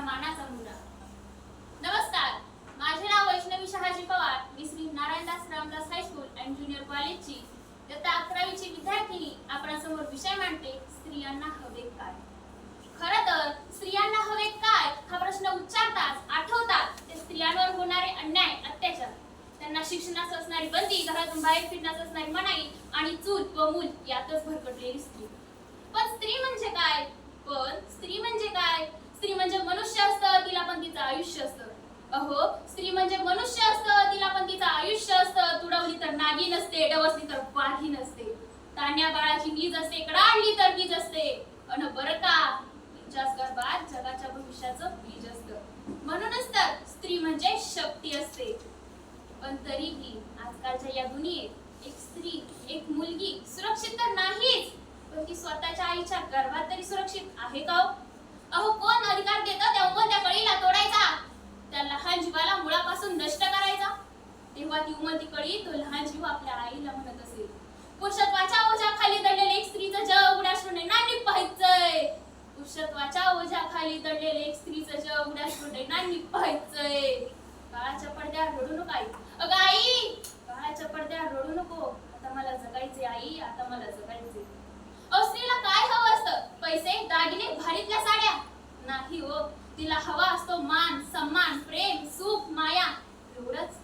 माझा मानाचा मुलगा. नमस्कार. माझे नाव वैष्णवी शहाजी पवार. मी Shri Narayandas Ramdas high school and junior कॉलेजची इयत्ता अकरावीची विद्यार्थिनी. आपणासमोर विषय मांडते स्त्रियांना हवे काय? खर तर स्त्रियांना हवे काय? हा प्रश्न उच्चारताच आठवतात ते स्त्रियांवर होणारे अन्याय अत्याचार. त्यांना शिक्षणास असणारी बंदी घरातून बाहेर फिरण्यास असणारी मनाई आणि चूल व मूल यातच भरकटलेली स्त्री. पण स्त्री म्हणजे काय? पण स्त्री म्हणजे काय स्त्री म्हणजे मनुष्य असतं तिला पण तिचं आयुष्य असतं अहो स्त्री म्हणजे मनुष्य असतं तिला पण तिचं आयुष्य असतं. तुडवली तर नागी नसते डवसली तर पाही नसते. तान्या बाळाची नीज असते कडाडली तर वीज असते. अन बरं का तिच्याच गर्भात जगाच्या भविष्याचं बीज असतं. म्हणूनच तर स्त्री म्हणजे शक्ती असते. पण तरीही आजकालच्या या दुनियेत एक स्त्री एक मुलगी सुरक्षित तर नाहीच पण ती स्वतःच्या आईच्या गर्भात तरी सुरक्षित आहे का हो? अहो कोण अधिकार देतं त्या उमलत्या कळीला तोडायचा त्या लहान जीवाला मुळापासून नष्ट करायचा तेव्हा वेळी उमलती जीव आपल्या आईला म्हणत असेल पुरुषत्वाच्या ओझ्याखाली दडलेले एक स्त्रीचं जग उडाशून नानी पाहायचंय. पुरुषत्वाच्या ओझ्याखाली दडलेले एक स्त्रीचं जग उडाशून नानी पाहायचंय. काळाच्या पडद्यावर रडू नको आई. अगं आई काळाच्या पडद्यावर रडू नको. आता मला जगायचे आई आता मला जगायचे स्त्रीला काय हवं असतं? पैसे दागिने भारीतल्या साड्या? नाही हो. तिला हवा असतो मान सम्मान प्रेम सुख माया. एवढंच.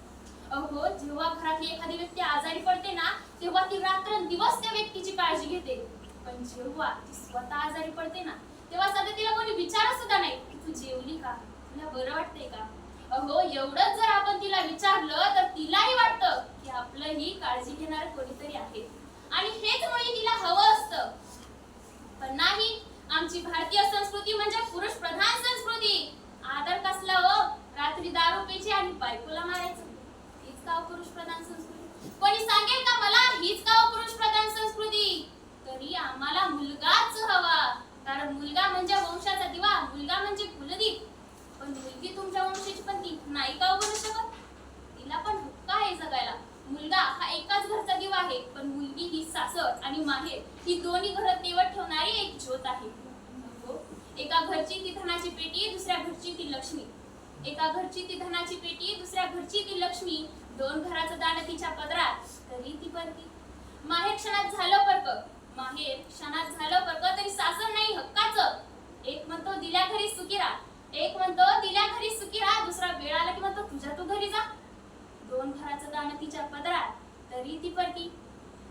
अहो जेव्हा घरातली एखादी व्यक्ती आजारी पडते ना तेव्हा ती रात्र दिवस त्या व्यक्तीची काळजी घेते. पण जेव्हा ती स्वतः आजारी पडते ना तेव्हा सध्या तिला कोणी विचारत सुद्धा नाही की तू जेवली का? तुला बरं वाटतंय का? अहो एवढंच जर आपण तिला विचारलं तर तिलाही वाटतं की आपलंही काळजी घेणार कोणीतरी आहे. आणि हेच मुळे तिला हवं असतं. पण नाही आमची भारतीय संस्कृती म्हणजे पुरुष प्रधान संस्कृती. आदर कसला हो? रात्री दारू प्यायची आणि बायकोला मारायचं. गाव पुरुष प्रधान संस्कृती. कोणी सांगेल का मला हीच गाव पुरुष प्रधान संस्कृती? तरी आम्हाला मुलगाच हवा. कारण मुलगा म्हणजे वंशाचा दिवा मुलगा म्हणजे कुलदीप. पण मुलगी तुमच्या वंशाची पण ती नाही का हो उभारू शकत तिला पण हक्क आहे जगायला. मुलगा हा एकाच घरचा दिवा आहे पण मुलगी ही सासर आणि माहेर. ही दोन्ही घर तेवत ठेवणारी एक ज्योत आहे. हो, एका घरची ती धनाची पेटी दुसऱ्या घरची ती लक्ष्मी. एका घरची ती धनाची पेटी दुसऱ्या घरची ती लक्ष्मी. दोन घराचं दान तिच्या पदरात तरी ती परती माहेर क्षणात झालं परक माहेर क्षणात झालं परक तरी सासर नाही हक्काचं. एक म्हणतो दिल्या घरी सुखी एक म्हणतो दिल्या घरी सुखी दुसरा वेळ आला की म्हणतो तुझ्या तू घरी जा. दोन घराचं दान तिच्या पदरात तरी ती परती.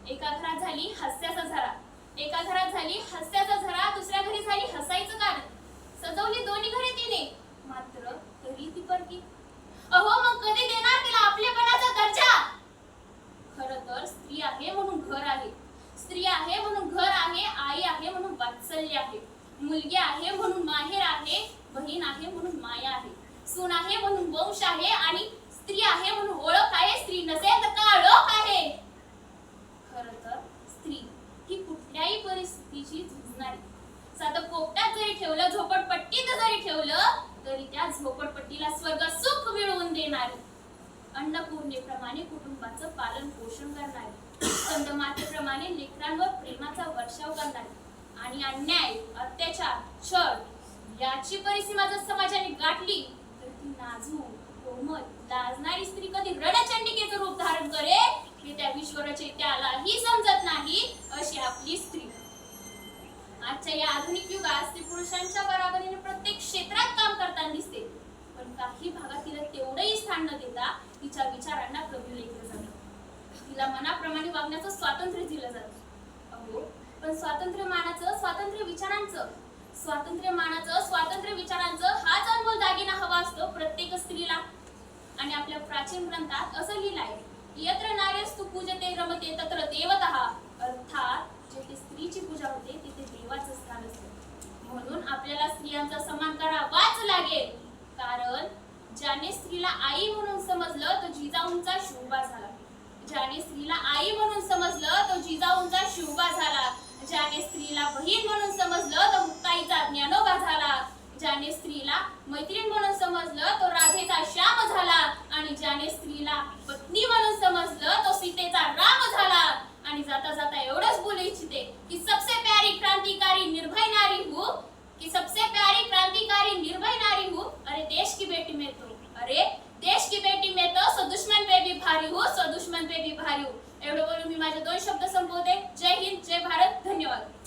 एका घरात झाली हास्याचा झरा. एका घरात झाली हास्याचा झरा दुसऱ्या घरी झाली हसायचं कारण सजवली दोन्ही घरे तिने मात्र तरी ती परती अहो मग कधी देणार तिला आपलेपणाचा दर्जा खर तर स्त्री आहे म्हणून घर आहे स्त्री आहे म्हणून घर आहे आई आहे म्हणून वात्सल्य आहे मुलगी आहे म्हणून माहेर आहे बहीण आहे म्हणून माया आहे. सून आहे म्हणून वंश आहे आणि स्त्री आहे म्हणून ओळख आहे. स्त्री नसेल तर काळोख आहे? खर तर स्त्री ही कुठल्याही परिस्थितीची झुंजणारी साधं पोपट्यात जरी ठेवलं झोपडपट्टीत जरी ठेवलं तरी त्या झोपडपट्टीला स्वर्ग सुख मिळवून देणारी. अन्नपूर्णेप्रमाणे कुटुंबाचं पालन पोषण करणारी. कंदमातेप्रमाणे लेकरांवर प्रेमाचा वर्षाव करणारी. आणि अन्याय अत्याचार छळ याची परिसीमा जर समाजाने गाठली तर ती नाजूक कोमल लाजणारी स्त्री कधी रणचंडिकेचं रूप धारण करेल हे त्या विश्वरचैत्यालाही समजत नाही अशी आपली स्त्री. आजच्या या आधुनिक युगात स्त्री पुरुषांच्या बराबरीने प्रत्येक क्षेत्रात काम करताना दिसते पण काही भागात तिला तेवढंही स्थान न देता तिच्या विचारांना कमी लेखलं जातं. तिला मनाप्रमाणे वागण्याचं स्वातंत्र्य दिलं जातं. पण स्वातंत्र्य मानाचं स्वातंत्र्य विचारांचं. स्वातंत्र्य मानाचं स्वातंत्र्य विचारांचं हाच अनमोल दागिना हवा असतो प्रत्येक स्त्रीला. आणि आपल्या प्राचीन ग्रंथात असं लिहिलं आहे यत्र नार्यस्तु पूजते रमते तत्र देवतः. अर्थात जेथे स्त्रीची पूजा होते तिथे देवाचं स्थान असतं. म्हणून आपल्याला स्त्रियांचा सन्मान करावाच लागेल. कारण ज्याने स्त्रीला आई म्हणून समजलं तो जिजाऊंचा शोभा झाला. ज्याने स्त्रीला आई म्हणून समजलं तो जिजाऊंचा शिवबा झाला. ज्याने स्त्रीला बहीण म्हणून समजलं तो मुक्ताईचा ज्ञानोबा झाला. ज्याने स्त्रीला मैत्रीण म्हणून समजलं तो राधेचा श्याम झाला. आणि ज्याने स्त्रीला पत्नी म्हणून समजलं तो सीतेचा राम झाला. आणि जाता जाता एवढंच बोलू इच्छिते की सबसे प्यारी क्रांतिकारी निर्भय नारी हूँ कि सबसे प्यारी क्रांतिकारी निर्भय नारी हूँ। अरे देश की बेटी मैं तो सो दुश्मन पे भी भारी हूँ सो भारी एवढं बोलून मी माझे दोन शब्द संपवते. जय हिंद जय भारत. धन्यवाद.